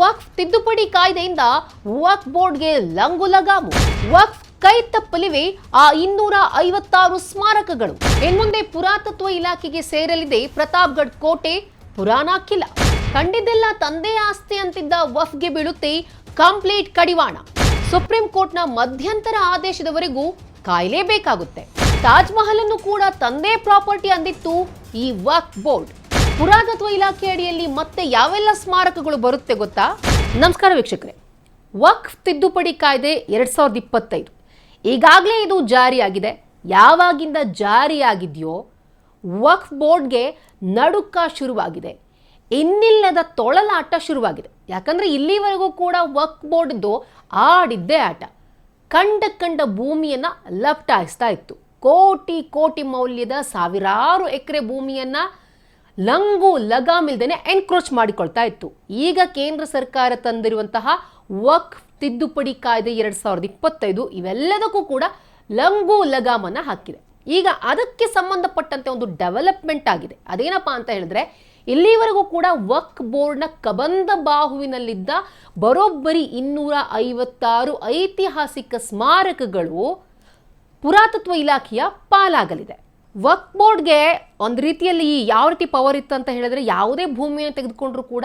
ವಕ್ಫ್ ತಿದ್ದುಪಡಿ ಕಾಯ್ದೆಯಿಂದ ವಕ್ಫ್ ಬೋರ್ಡ್ಗೆ ಲಂಗು ಲಗಾಮು. ವಕ್ಫ್ ಕೈ ತಪ್ಪಲಿವೆ, ಆ ಇನ್ನೂರ ಐವತ್ತಾರು ಸ್ಮಾರಕಗಳು. ಇನ್ಮುಂದೆ ಪುರಾತತ್ವ ಇಲಾಖೆಗೆ ಸೇರಲಿದೆ ಪ್ರತಾಪ್ಗಢ್ ಕೋಟೆ, ಪುರಾಣ ಕಿಲ ಕಂಡಿದ್ದೆಲ್ಲ ತಂದೆ ಆಸ್ತಿ ಅಂತಿದ್ದ ವಫ್ಗೆ ಬೀಳುತ್ತೆ ಕಂಪ್ಲೀಟ್ ಕಡಿವಾಣ. ಸುಪ್ರೀಂ ಕೋರ್ಟ್ನ ಮಧ್ಯಂತರ ಆದೇಶದವರೆಗೂ ಕಾಯಲೇಬೇಕಾಗುತ್ತೆ. ತಾಜ್ ಮಹಲ್ ಅನ್ನು ಕೂಡ ತಂದೆ ಪ್ರಾಪರ್ಟಿ ಅಂದಿತ್ತು ಈ ವಕ್ ಬೋರ್ಡ್. ಪುರಾತತ್ವ ಇಲಾಖೆ ಅಡಿಯಲ್ಲಿ ಮತ್ತೆ ಯಾವೆಲ್ಲ ಸ್ಮಾರಕಗಳು ಬರುತ್ತೆ ಗೊತ್ತಾ? ನಮಸ್ಕಾರ ವೀಕ್ಷಕರೇ. ವಕ್ಫ್ ತಿದ್ದುಪಡಿ ಕಾಯ್ದೆ ಎರಡ್ ಸಾವಿರದ ಇಪ್ಪತ್ತೈದು. ಈಗಾಗಲೇ ಇದು ಜಾರಿಯಾಗಿದೆ. ಯಾವಾಗಿಂದ ಜಾರಿಯಾಗಿದೆಯೋ, ವಕ್ಫ್ ಬೋರ್ಡ್ಗೆ ನಡುಕ ಶುರುವಾಗಿದೆ. ಇನ್ನಿಲ್ಲದ ತೊಳಲಾಟ ಶುರುವಾಗಿದೆ. ಯಾಕಂದ್ರೆ ಇಲ್ಲಿವರೆಗೂ ಕೂಡ ವಕ್ಫ್ ಬೋರ್ಡ್ದು ಆಡಿದ್ದೇ ಆಟ. ಕಂಡ ಕಂಡ ಭೂಮಿಯನ್ನು ಲಪ್ಟಾಯಿಸ್ತಾ ಇತ್ತು. ಕೋಟಿ ಕೋಟಿ ಮೌಲ್ಯದ ಸಾವಿರಾರು ಎಕರೆ ಭೂಮಿಯನ್ನ ಲಂಗು ಲಗಾಮಿಲ್ದೇನೆ ಎನ್ಕ್ರೋಚ್ ಮಾಡಿಕೊಳ್ತಾ ಇತ್ತು. ಈಗ ಕೇಂದ್ರ ಸರ್ಕಾರ ತಂದಿರುವಂತಹ ವಕ್ ತಿದ್ದುಪಡಿ ಕಾಯ್ದೆ ಎರಡು ಸಾವಿರದ ಇಪ್ಪತ್ತೈದು ಇವೆಲ್ಲದಕ್ಕೂ ಕೂಡ ಲಂಗು ಲಗಾಮನ್ನು ಹಾಕಿದೆ. ಈಗ ಅದಕ್ಕೆ ಸಂಬಂಧಪಟ್ಟಂತೆ ಒಂದು ಡೆವಲಪ್ಮೆಂಟ್ ಆಗಿದೆ. ಅದೇನಪ್ಪ ಅಂತ ಹೇಳಿದ್ರೆ, ಇಲ್ಲಿವರೆಗೂ ಕೂಡ ವಕ್ ಬೋರ್ಡ್ನ ಕಬಂದ ಬಾಹುವಿನಲ್ಲಿದ್ದ ಬರೋಬ್ಬರಿ ಇನ್ನೂರ ಐವತ್ತಾರು ಐತಿಹಾಸಿಕ ಸ್ಮಾರಕಗಳು ಪುರಾತತ್ವ ಇಲಾಖೆಯ ಪಾಲಾಗಲಿದೆ. ವಕ್ ಬೋರ್ಡ್ಗೆ ಒಂದು ರೀತಿಯಲ್ಲಿ ಯಾವ ರೀತಿ ಪವರ್ ಇತ್ತು ಅಂತ ಹೇಳಿದ್ರೆ ಯಾವುದೇ ಭೂಮಿಯನ್ನು ತೆಗೆದುಕೊಂಡ್ರು ಕೂಡ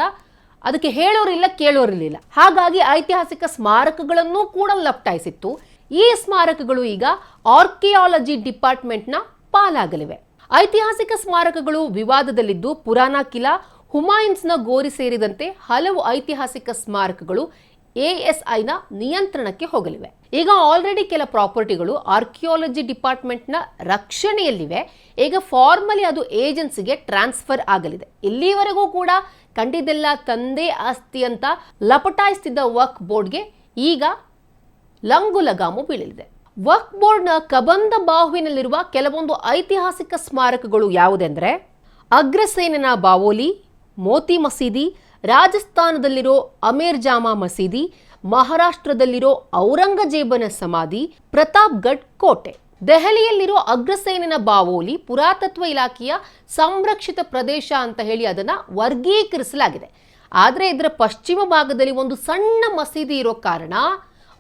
ಅದಕ್ಕೆ ಹೇಳೋರಿಲ್ಲ ಕೇಳೋರಿಲ್ಲ ಹಾಗಾಗಿ ಐತಿಹಾಸಿಕ ಸ್ಮಾರಕಗಳನ್ನು ಕೂಡ ಲಪ್ಟಾಯಿಸಿತ್ತು. ಈ ಸ್ಮಾರಕಗಳು ಈಗ ಆರ್ಕಿಯಾಲಜಿ ಡಿಪಾರ್ಟ್ಮೆಂಟ್ನ ಪಾಲಾಗಲಿವೆ. ಐತಿಹಾಸಿಕ ಸ್ಮಾರಕಗಳು ವಿವಾದದಲ್ಲಿದ್ದು ಪುರಾಣ ಕಿಲಾ ಹುಮಾಯೂನ್ಸ್ನ ಗೋರಿ ಸೇರಿದಂತೆ ಹಲವು ಐತಿಹಾಸಿಕ ಸ್ಮಾರಕಗಳು ಎಎಸ್ಐನ ನಿಯಂತ್ರಣಕ್ಕೆ ಹೋಗಲಿವೆ. ಈಗ ಆಲ್ರೆಡಿ ಕೆಲ ಪ್ರಾಪರ್ಟಿಗಳು ಆರ್ಕಿಯಾಲಜಿ ಡಿಪಾರ್ಟ್ಮೆಂಟ್ನ ರಕ್ಷಣೆಯಲ್ಲಿವೆ. ಈಗ ಫಾರ್ಮಲಿ ಅದು ಏಜೆನ್ಸಿಗೆ ಟ್ರಾನ್ಸ್ಫರ್ ಆಗಲಿದೆ. ಇಲ್ಲಿವರೆಗೂ ಕೂಡ ಕಂಡಿದ್ದೆಲ್ಲ ತಂದೆ ಆಸ್ತಿ ಅಂತ ಲಪಟಾಯಿಸ್ತಿದ್ದ ವರ್ಕ್ ಬೋರ್ಡ್ಗೆ ಈಗ ಲಂಗು ಲಗಾಮು ಬೀಳಲಿದೆ. ವರ್ಕ್ ಬೋರ್ಡ್ನ ಕಬಂದ ಬಾಹುವಿನಲ್ಲಿರುವ ಕೆಲವೊಂದು ಐತಿಹಾಸಿಕ ಸ್ಮಾರಕಗಳು ಯಾವುದೆಂದರೆ ಅಗ್ರಸೇನನ ಬಾವೋಲಿ, ಮೋತಿ ಮಸೀದಿ ರಾಜಸ್ಥಾನದಲ್ಲಿರೋ ಅಮೇರ್ ಜಾಮಾ ಮಸೀದಿ, ಮಹಾರಾಷ್ಟ್ರದಲ್ಲಿರೋ ಔರಂಗಜೇಬನ ಸಮಾಧಿ, ಪ್ರತಾಪ್ಗಢ್ ಕೋಟೆ. ದೆಹಲಿಯಲ್ಲಿರೋ ಅಗ್ರಸೇನಿನ ಬಾವೋಲಿ ಪುರಾತತ್ವ ಇಲಾಖೆಯ ಸಂರಕ್ಷಿತ ಪ್ರದೇಶ ಅಂತ ಹೇಳಿ ಅದನ್ನ ವರ್ಗೀಕರಿಸಲಾಗಿದೆ. ಆದರೆ ಇದರ ಪಶ್ಚಿಮ ಭಾಗದಲ್ಲಿ ಒಂದು ಸಣ್ಣ ಮಸೀದಿ ಇರೋ ಕಾರಣ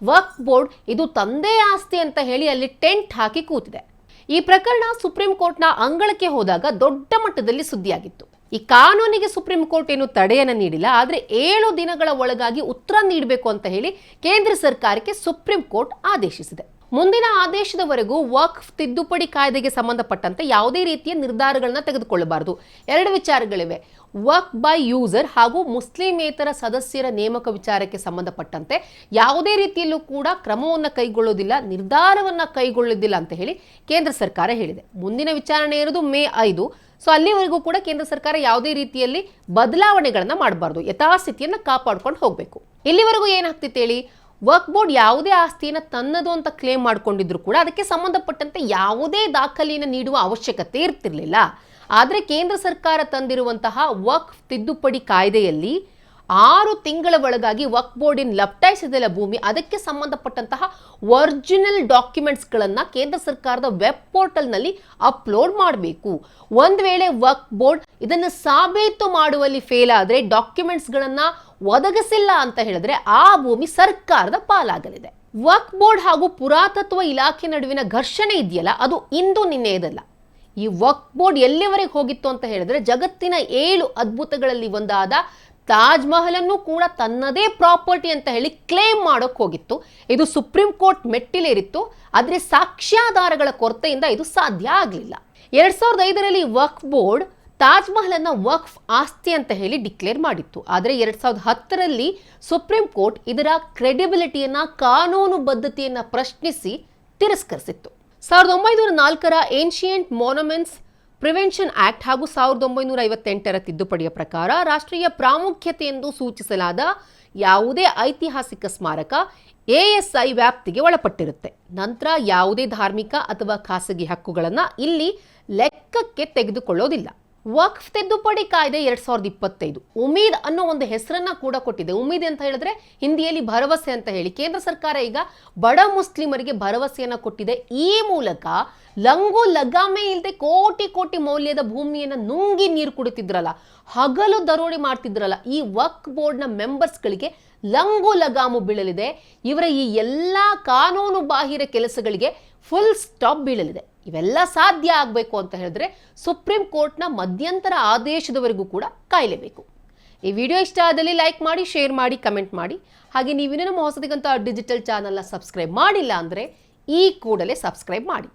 ವಕ್ ಬೋರ್ಡ್ ಇದು ತಂದೆ ಆಸ್ತಿ ಅಂತ ಹೇಳಿ ಅಲ್ಲಿ ಟೆಂಟ್ ಹಾಕಿ ಕೂತಿದೆ. ಈ ಪ್ರಕರಣ ಸುಪ್ರೀಂ ಕೋರ್ಟ್ನ ಅಂಗಳಕ್ಕೆ ಹೋದಾಗ ದೊಡ್ಡ ಮಟ್ಟದಲ್ಲಿ ಸುದ್ದಿಯಾಗಿತ್ತು. ಈ ಕಾನೂನಿಗೆ ಸುಪ್ರೀಂ ಕೋರ್ಟ್ ಏನು ತಡೆಯನ್ನು ನೀಡಿಲ್ಲ, ಆದರೆ ಏಳು ದಿನಗಳ ಒಳಗಾಗಿ ಉತ್ತರ ನೀಡಬೇಕು ಅಂತ ಹೇಳಿ ಕೇಂದ್ರ ಸರ್ಕಾರಕ್ಕೆ ಸುಪ್ರೀಂ ಕೋರ್ಟ್ ಆದೇಶಿಸಿದೆ. ಮುಂದಿನ ಆದೇಶದವರೆಗೂ ವಕ್ಫ್ ತಿದ್ದುಪಡಿ ಕಾಯ್ದೆಗೆ ಸಂಬಂಧಪಟ್ಟಂತೆ ಯಾವುದೇ ರೀತಿಯ ನಿರ್ಧಾರಗಳನ್ನ ತೆಗೆದುಕೊಳ್ಳಬಾರದು. ಎರಡು ವಿಚಾರಗಳಿವೆ. ವಕ್ ಬೈ ಯೂಸರ್ ಹಾಗೂ ಮುಸ್ಲಿಮೇತರ ಸದಸ್ಯರ ನೇಮಕ ವಿಚಾರಕ್ಕೆ ಸಂಬಂಧಪಟ್ಟಂತೆ ಯಾವುದೇ ರೀತಿಯಲ್ಲೂ ಕೂಡ ಕ್ರಮವನ್ನು ಕೈಗೊಳ್ಳೋದಿಲ್ಲ, ನಿರ್ಧಾರವನ್ನು ಕೈಗೊಳ್ಳೋದಿಲ್ಲ ಅಂತ ಹೇಳಿ ಕೇಂದ್ರ ಸರ್ಕಾರ ಹೇಳಿದೆ. ಮುಂದಿನ ವಿಚಾರಣೆ ಇರೋದು ಮೇ ಐದು. ಸೊ, ಅಲ್ಲಿವರೆಗೂ ಕೂಡ ಕೇಂದ್ರ ಸರ್ಕಾರ ಯಾವುದೇ ರೀತಿಯಲ್ಲಿ ಬದಲಾವಣೆಗಳನ್ನ ಮಾಡಬಾರ್ದು. ಯಥಾಸ್ಥಿತಿಯನ್ನು ಕಾಪಾಡ್ಕೊಂಡು ಹೋಗಬೇಕು. ಇಲ್ಲಿವರೆಗೂ ಏನಾಗ್ತಿತ್ತು ಹೇಳಿ? ವರ್ಕ್ ಬೋರ್ಡ್ ಯಾವುದೇ ಆಸ್ತಿಯನ್ನು ತನ್ನದು ಅಂತ ಕ್ಲೇಮ್ ಮಾಡ್ಕೊಂಡಿದ್ರು ಕೂಡ ಅದಕ್ಕೆ ಸಂಬಂಧಪಟ್ಟಂತೆ ಯಾವುದೇ ದಾಖಲೆಯನ್ನು ನೀಡುವ ಅವಶ್ಯಕತೆ ಇರ್ತಿರ್ಲಿಲ್ಲ. ಆದರೆ ಕೇಂದ್ರ ಸರ್ಕಾರ ತಂದಿರುವಂತಹ ವಕ್ ತಿದ್ದುಪಡಿ ಕಾಯ್ದೆಯಲ್ಲಿ ಆರು ತಿಂಗಳ ಒಳಗಾಗಿ ವಕ್ ಬೋರ್ಡಿನ ಲಪ್ಟಾಯಿಸಿದೆಲ್ಲ ಭೂಮಿ, ಅದಕ್ಕೆ ಸಂಬಂಧಪಟ್ಟಂತಹ ಒರಿಜಿನಲ್ ಡಾಕ್ಯುಮೆಂಟ್ಸ್ಗಳನ್ನು ಕೇಂದ್ರ ಸರ್ಕಾರದ ವೆಬ್ ಪೋರ್ಟಲ್ನಲ್ಲಿ ಅಪ್ಲೋಡ್ ಮಾಡಬೇಕು. ಒಂದು ವೇಳೆ ವಕ್ ಬೋರ್ಡ್ ಇದನ್ನು ಸಾಬೀತು ಮಾಡುವಲ್ಲಿ ಫೇಲ್ ಆದರೆ ಡಾಕ್ಯುಮೆಂಟ್ಸ್ಗಳನ್ನು ಒದಗಿಸಿಲ್ಲ ಅಂತ ಹೇಳಿದ್ರೆ ಆ ಭೂಮಿ ಸರ್ಕಾರದ ಪಾಲಾಗಲಿದೆ. ವಕ್ ಬೋರ್ಡ್ ಹಾಗೂ ಪುರಾತತ್ವ ಇಲಾಖೆ ನಡುವಿನ ಘರ್ಷಣೆ ಇದೆಯಲ್ಲ, ಅದು ಇಂದು ನಿನ್ನೆಯದಲ್ಲ ಈ ವಕ್ ಬೋರ್ಡ್ ಎಲ್ಲಿವರೆಗೆ ಹೋಗಿತ್ತು ಅಂತ ಹೇಳಿದ್ರೆ ಜಗತ್ತಿನ ಏಳು ಅದ್ಭುತಗಳಲ್ಲಿ ಒಂದಾದ ತಾಜ್ ಮಹಲ್ ಅನ್ನು ಕೂಡ ತನ್ನದೇ ಪ್ರಾಪರ್ಟಿ ಅಂತ ಹೇಳಿ ಕ್ಲೇಮ್ ಮಾಡೋಕ್ ಹೋಗಿತ್ತು. ಇದು ಸುಪ್ರೀಂ ಕೋರ್ಟ್ ಮೆಟ್ಟಿಲೇರಿತ್ತು. ಆದರೆ ಸಾಕ್ಷ್ಯಾಧಾರಗಳ ಕೊರತೆಯಿಂದ ಇದು ಸಾಧ್ಯ ಆಗಲಿಲ್ಲ. ಎರಡ್ ಸಾವಿರದ ಐದರಲ್ಲಿ ವಕ್ಫ್ ಬೋರ್ಡ್ ತಾಜ್ ಮಹಲ್ ಅನ್ನ ವಕ್ಫ್ ಆಸ್ತಿ ಅಂತ ಹೇಳಿ ಡಿಕ್ಲೇರ್ ಮಾಡಿತ್ತು. ಆದರೆ ಎರಡ್ ಸಾವಿರದ ಹತ್ತರಲ್ಲಿ ಸುಪ್ರೀಂ ಕೋರ್ಟ್ ಇದರ ಕ್ರೆಡಿಬಿಲಿಟಿಯನ್ನ, ಕಾನೂನು ಬದ್ಧತೆಯನ್ನ ಪ್ರಶ್ನಿಸಿ ತಿರಸ್ಕರಿಸಿತ್ತು. ಸಾವಿರದ ಒಂಬೈನೂರ ನಾಲ್ಕರ ಏನ್ಷಿಯಂಟ್ ಮಾನ್ಯುಮೆಂಟ್ಸ್ ಪ್ರಿವೆನ್ಷನ್ ಆಕ್ಟ್ ಹಾಗೂ ಸಾವಿರದ ಒಂಬೈನೂರ ಐವತ್ತೆಂಟರ ತಿದ್ದುಪಡಿಯ ಪ್ರಕಾರ ರಾಷ್ಟ್ರೀಯ ಪ್ರಾಮುಖ್ಯತೆ ಎಂದು ಸೂಚಿಸಲಾದ ಯಾವುದೇ ಐತಿಹಾಸಿಕ ಸ್ಮಾರಕ ಎಎಸ್ಐ ವ್ಯಾಪ್ತಿಗೆ ಒಳಪಟ್ಟಿರುತ್ತೆ. ನಂತರ ಯಾವುದೇ ಧಾರ್ಮಿಕ ಅಥವಾ ಖಾಸಗಿ ಹಕ್ಕುಗಳನ್ನು ಇಲ್ಲಿ ಲೆಕ್ಕಕ್ಕೆ ತೆಗೆದುಕೊಳ್ಳೋದಿಲ್ಲ. ವಕ್ಫ್ ತಿದ್ದುಪಡಿ ಕಾಯ್ದೆ ಎರಡ್ ಸಾವಿರದ ಇಪ್ಪತ್ತೈದು. ಉಮೀದ್ ಅನ್ನೋ ಒಂದು ಹೆಸರನ್ನ ಕೂಡ ಕೊಟ್ಟಿದೆ. ಉಮೀದ್ ಅಂತ ಹೇಳಿದ್ರೆ ಹಿಂದಿಯಲ್ಲಿ ಭರವಸೆ ಅಂತ ಹೇಳಿ. ಕೇಂದ್ರ ಸರ್ಕಾರ ಈಗ ಬಡ ಮುಸ್ಲಿಮರಿಗೆ ಭರವಸೆಯನ್ನ ಕೊಟ್ಟಿದೆ. ಈ ಮೂಲಕ ಲಂಗು ಲಗಾಮೆ ಇಲ್ಲದೆ ಕೋಟಿ ಕೋಟಿ ಮೌಲ್ಯದ ಭೂಮಿಯನ್ನ ನುಂಗಿ ನೀರು ಕುಡಿತಿದ್ರಲ್ಲ, ಹಗಲು ದರೋಡೆ ಮಾಡ್ತಿದ್ರಲ್ಲ, ಈ ವಕ್ ಬೋರ್ಡ್ನ ಮೆಂಬರ್ಸ್ಗಳಿಗೆ ಲಂಗು ಲಗಾಮು ಬೀಳಲಿದೆ. ಇವರ ಈ ಎಲ್ಲ ಕಾನೂನು ಬಾಹಿರ ಕೆಲಸಗಳಿಗೆ ಫುಲ್ ಸ್ಟಾಪ್ ಬೀಳಲಿದೆ. ಇವೆಲ್ಲ ಸಾಧ್ಯ ಆಗಬೇಕು ಅಂತ ಹೇಳಿದ್ರೆ ಸುಪ್ರೀಂ ಕೋರ್ಟ್ನ ಮಧ್ಯಂತರ ಆದೇಶದವರೆಗೂ ಕೂಡ ಕಾಯಲೇಬೇಕು. ಈ ವಿಡಿಯೋ ಇಷ್ಟ ಆದಲ್ಲಿ ಲೈಕ್ ಮಾಡಿ, ಶೇರ್ ಮಾಡಿ, ಕಮೆಂಟ್ ಮಾಡಿ. ಹಾಗೆ ನೀವಿನ್ನೂ ಹೊಸದಿಗಂತ ಡಿಜಿಟಲ್ ಚಾನಲ್ನ ಸಬ್ಸ್ಕ್ರೈಬ್ ಮಾಡಿಲ್ಲ ಅಂದರೆ ಈ ಕೂಡಲೇ ಸಬ್ಸ್ಕ್ರೈಬ್ ಮಾಡಿ.